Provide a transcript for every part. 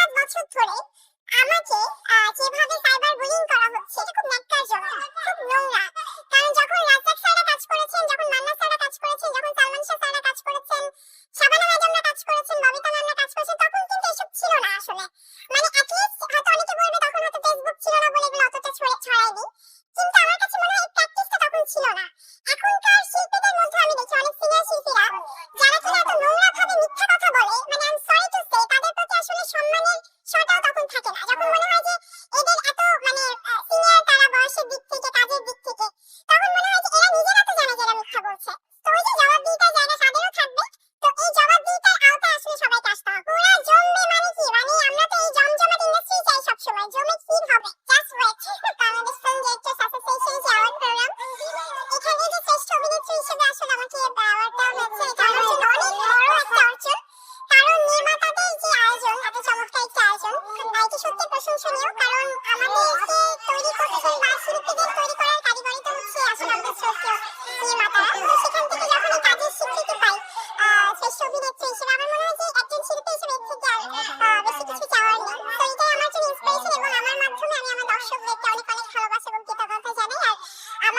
সাত বছর ধরে আমাকে যেভাবে সাইবার বুলিং করা হচ্ছে এটা খুব ন্যাক্কারজনক, খুব নোংরা। কারণ যখন রাজাক স্যাররা কাজ করেছেন, যখন মান্না স্যাররা কাজ করেছেন, যখন সালমান শাহ স্যাররা কাজ করেছেন, শাবানা ম্যাডামরা কাজ করেছেন, ববিতা ম্যামরা কাজ করেছেন, তখন কিন্তু এসব ছিল না আসলে। মানে অ্যাটলিস্ট হয়তো অনেকে বলবে তখন হয়তো ফেসবুক ছিল না বলে এগুলো অতটা ছড়ায়নি। কিন্তু আমার কাছে মনে হয় প্র্যাকটিসটা তখন ছিল না। এখনকার জমে ফিল হবে। Just wait Bangladesh film directors association যে অ্যাওয়ার্ড প্রোগ্রাম এখানে যে শ্রেষ্ঠ অভিনেত্রী হিসেবে আসলে আমাকে অ্যাওয়ার্ড দেওয়া হয়েছে, এটা আমার জন্য অনেক বড় একটা অর্জন। কারণ নির্মাতাদের যে আয়োজন এত চমৎকার একটা আয়োজন এটি সত্যি প্রশংসনীয়। কারণ আমাদেরকে তৈরি করছেন বা শিল্পীদের তৈরি করার কারিগরি তো হচ্ছে আসলে আমাদের শ্রদ্ধেয় নির্মাতারা সেখান থেকে যখন কাজের স্বীকৃতি পাই শ্রেষ্ঠ অভিনেত্রী হিসেবে, আমার মনে হয় যে একজন শিল্পী হিসেবে এর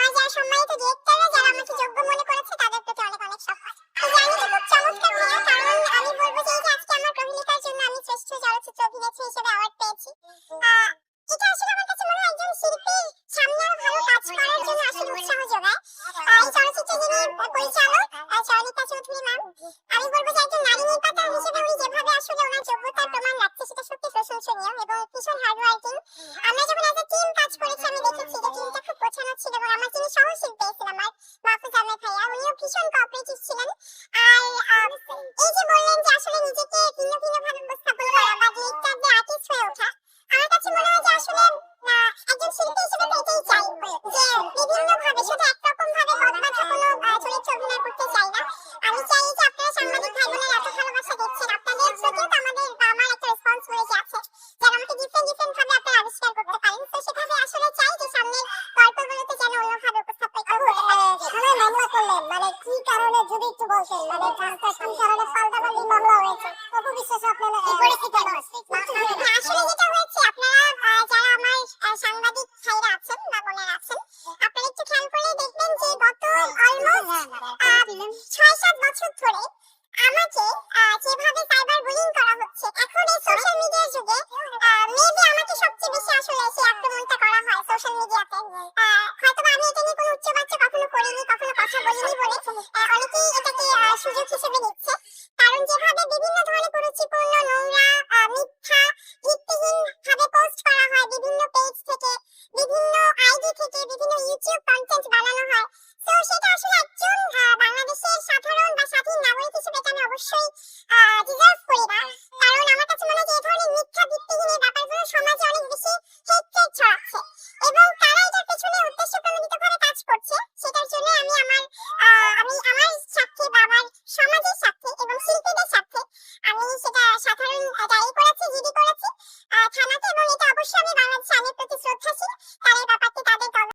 আমার যারা সম্মানিত ডিরেক্টররা যারা আমাকে যোগ্য মনে করেছে তাদের প্রতি অনেক অনেক সম্মান জার্নিটা খুব চমৎকার ভাইয়া কারণ আমি বলব যে আজকে আমার প্রবীণতার জন্য আমি শ্রেষ্ঠ চলচ্চিত্র অভিনেত্রী হিসেবে অ্যাওয়ার্ড পেয়েছি। এটা আসলে আমার কাছে মনে হয় একজন শিল্পীর সামনে আরও ভালো কাজ করার জন্য আসলে উৎসাহ যোগায়। এই চলচ্চিত্রের যিনি পরিচালক আহ, চৌধুরী ম্যাম আমি বলব যে একজন নারী নির্মাতা হিসেবে উনি যেভাবে আসলে ওনার যোগ্যতার প্রমাণ রাখছে সেটা সত্যি প্রশংসনীয় এবং ভীষণ হার্ড ওয়ার্কিং ছিলেন। আর এই যে বললেন যে আসলে নিজেকে ভিন্ন ভিন্ন ভাবে যদি একটু বলতেন মানে কাজটা কি মামলা হয়েছে। অপবিশ্বাস আপনারা সোশ্যাল মিডিয়াতে হয়তো আমি এটা নিয়ে কোনো উচ্চবাচ্য কখনো করিনি কখনো কথা বলিনি বলে অনেকেই এটাকে সুযোগ হিসেবে নিচ্ছে। কারণ যেভাবে বিভিন্ন ধরনের কুরুচিপূর্ণ নোংরা আহ, মিথ্যা ভিত্তিহীন ভাবে পোস্ট করা হয় বিভিন্ন পেজ 大家一